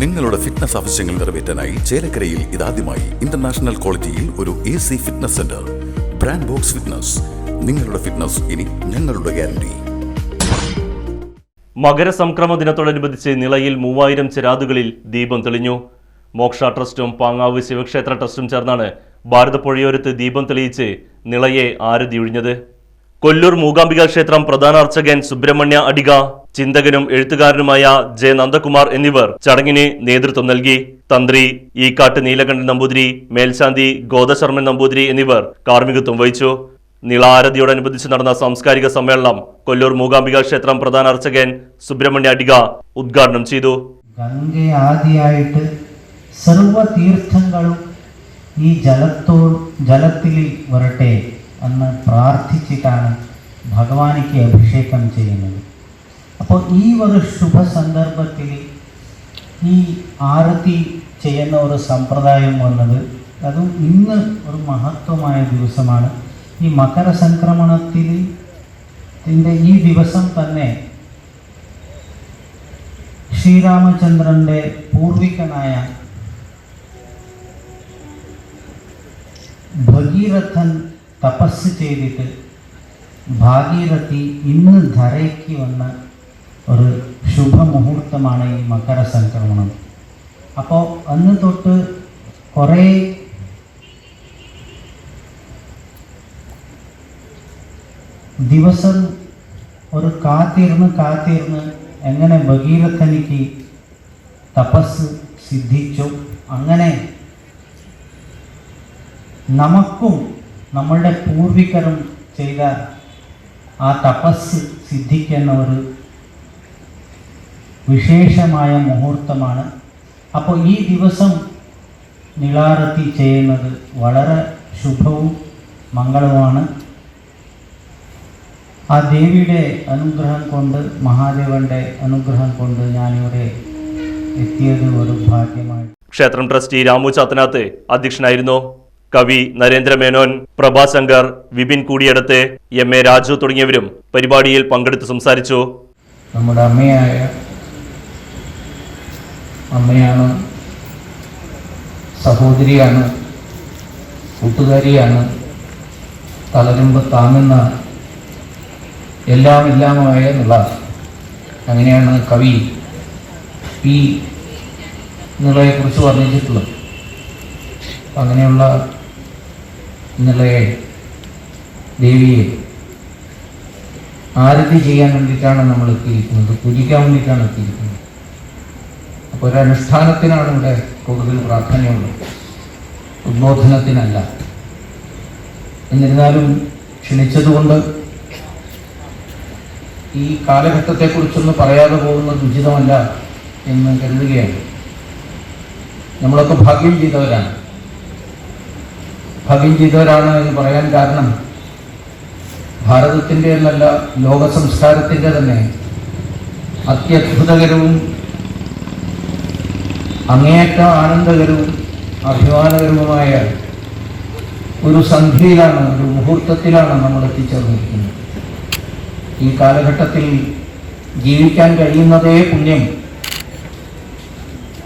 നിങ്ങളുടെ ഫിറ്റ്നസ് ആവശ്യങ്ങൾ നിറവേറ്റാനായി ചേലക്കരയിൽ ഇതാദ്യമായി ഇന്റർനാഷണൽ ക്വാളിറ്റിയിൽ ഒരു A C fitness centre brand box fitness നിങ്ങളുടെ ഫിറ്റ്നസ് ഇനി ഞങ്ങളുടെ ഗ്യാരണ്ടി മകരസംക്രമ ദിനത്തോടനുബന്ധിച്ച് നിളയിൽ മൂവായിരം ചിരാതുകളിൽ ദീപം തെളിഞ്ഞു. മോക്ഷ ട്രസ്റ്റും പാങ്ങാവ് ശിവക്ഷേത്ര ട്രസ്റ്റും ചേർന്നാണ് ഭാരതപ്പുഴയോരത്ത് ദീപം തെളിയിച്ച് നിളയെ ആരതി ഒഴിഞ്ഞത് കൊല്ലൂർ മൂകാംബിക ക്ഷേത്രം പ്രധാന അർച്ചകൻ സുബ്രഹ്മണ്യ അടിക ചിന്തകനും എഴുത്തുകാരനുമായ ജെ നന്ദകുമാർ എന്നിവർ ചടങ്ങിന് നേതൃത്വം നൽകി. തന്ത്രി ഈക്കാട്ട് നീലകണ്ഠൻ നമ്പൂതിരി മേൽശാന്തി ഗോദശർമ്മൻ നമ്പൂതിരി എന്നിവർ കാർമ്മികത്വം വഹിച്ചു. നിളാരതിയോടനുബന്ധിച്ച് നടന്ന സാംസ്കാരിക സമ്മേളനം കൊല്ലൂർ മൂകാംബിക ക്ഷേത്രം പ്രധാന അർച്ചകൻ സുബ്രഹ്മണ്യ അടിക ഉദ്ഘാടനം ചെയ്തു. ആദ്യമായിട്ട് സർവ തീർത്ഥങ്ങളും ഈ ജലത്തോ ജലത്തിൽ വരട്ടെ. എന്ന് പ്രാർത്ഥിച്ചിട്ടാണ് ഭഗവാനിക്ക് അഭിഷേകം ചെയ്യുന്നത്. അപ്പോൾ ഈ ഒരു ശുഭ സന്ദർഭത്തിൽ ഈ ആരതി ചെയ്യുന്ന ഒരു സമ്പ്രദായം വന്നത് അതും ഇന്ന് ഒരു മഹത്വമായ ദിവസമാണ്. ഈ മകര സംക്രമണത്തിൽ ഈ ദിവസം തന്നെ ശ്രീരാമചന്ദ്രന്റെ പൂർവികനായ ഭഗീരഥൻ തപസ് ചെയ്തിട്ട് ഭാഗീരഥി ഇന്ന് ധരയ്ക്ക് വന്ന ഒരു ശുഭമുഹൂർത്തമാണ് ഈ മകര അപ്പോൾ അന്ന് തൊട്ട് കുറേ ദിവസം ഒരു കാത്തിരുന്ന് കാത്തിരുന്ന് എങ്ങനെ ഭഗീരഥനിക്ക് തപസ് സിദ്ധിച്ചു അങ്ങനെ നമുക്കും നമ്മളുടെ പൂർവികരും ചെയ്ത ആ തപസ് സിദ്ധിക്കുന്ന ഒരു വിശേഷമായ മുഹൂർത്തമാണ്. അപ്പോൾ ഈ ദിവസം നിളാറത്തി ചെയ്യുന്നത് വളരെ ശുഭവും മംഗളവുമാണ്. ആ ദേവിയുടെ അനുഗ്രഹം കൊണ്ട് മഹാദേവന്റെ അനുഗ്രഹം കൊണ്ട് ഞാനിവിടെ എത്തിയത് ഒരു ഭാഗ്യമായി. ക്ഷേത്രം ട്രസ്റ്റി രാമു ചാത്തനാത്ത് അധ്യക്ഷനായിരുന്നു. കവി നരേന്ദ്ര മേനോൻ പ്രഭാശങ്കർ വിപിൻ കൂടിയടത്ത് എം എ രാജു തുടങ്ങിയവരും പരിപാടിയിൽ പങ്കെടുത്ത് സംസാരിച്ചു. നമ്മുടെ അമ്മയായ അമ്മയാണ് സഹോദരിയാണ് കൂട്ടുകാരിയാണ് തളരുമ്പോൾ താങ്ങുന്ന എല്ലാം എല്ലാമായ നിള. അങ്ങനെയാണ് കവി ഈ നിളയെക്കുറിച്ച് വർണിച്ചിട്ടുള്ളത് അങ്ങനെയുള്ള നിളയെ ദേവിയെ ആരതി ചെയ്യാൻ വേണ്ടിയിട്ടാണ് നമ്മൾ എത്തിയിരിക്കുന്നത് പൂജിക്കാൻ വേണ്ടിയിട്ടാണ് എത്തിയിരിക്കുന്നത്. അപ്പോൾ ഒരു അനുഷ്ഠാനത്തിനാണ് ഇവിടെ കൂടുതൽ പ്രാധാന്യമുള്ളത്. ഉദ്ബോധനത്തിനല്ല. എന്നിരുന്നാലും ക്ഷണിച്ചതുകൊണ്ട് ഈ കാലഘട്ടത്തെക്കുറിച്ചൊന്നും പറയാതെ പോകുന്നത് ഉചിതമല്ല എന്ന് കരുതുകയാണ്. നമ്മളൊക്കെ ഭാഗ്യം ചെയ്തവരാണ്. ഭാഗ്യം ചെയ്തവരാണ് എന്ന് പറയാൻ കാരണം ഭാരതത്തിന്റെ എന്നല്ല ലോക സംസ്കാരത്തിന്റെ തന്നെ അത്യത്ഭുതകരവും അങ്ങേയറ്റ ആനന്ദകരവും അഭിമാനകരവുമായ ഒരു സന്ധ്യയിലാണ് ഒരു മുഹൂർത്തത്തിലാണ് നമ്മൾ എത്തിച്ചേർന്നിരിക്കുന്നത്. ഈ കാലഘട്ടത്തിൽ ജീവിക്കാൻ കഴിയുന്നതേ പുണ്യം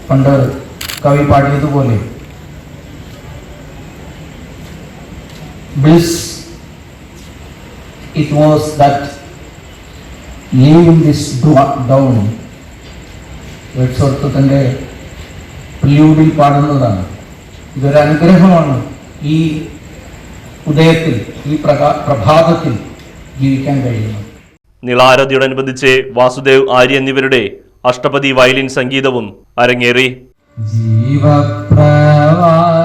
പണ്ട് കവി പാടിയതുപോലെ bliss it was that leaving this down Wordsworth തന്റെ പ്രിയൂഡിൽ പാടുന്നതാണ്. ഇതൊരു അനുഗ്രഹമാണ് ഈ ഉദയത്തിൽ ഈ പ്രകാ പ്രഭാതത്തിൽ ജീവിക്കാൻ കഴിയുന്നത്. നിളാരതിയോടനുബന്ധിച്ച് വാസുദേവ് ആര്യ എന്നിവരുടെ അഷ്ടപതി വയലിൻ സംഗീതവും അരങ്ങേറി. ജീവപ്രവാഹമായി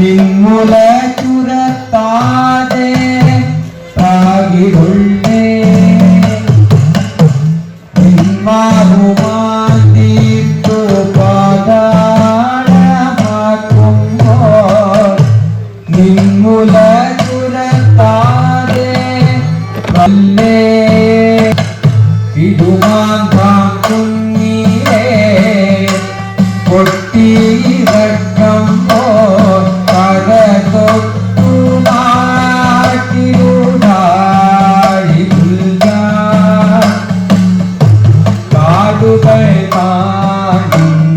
நின்முல சுரத்தாதே தாகிகொள்ள Lord.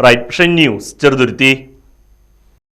റൈറ്റ് ഷൻ ന്യൂസ് ചെറുതുരുത്തി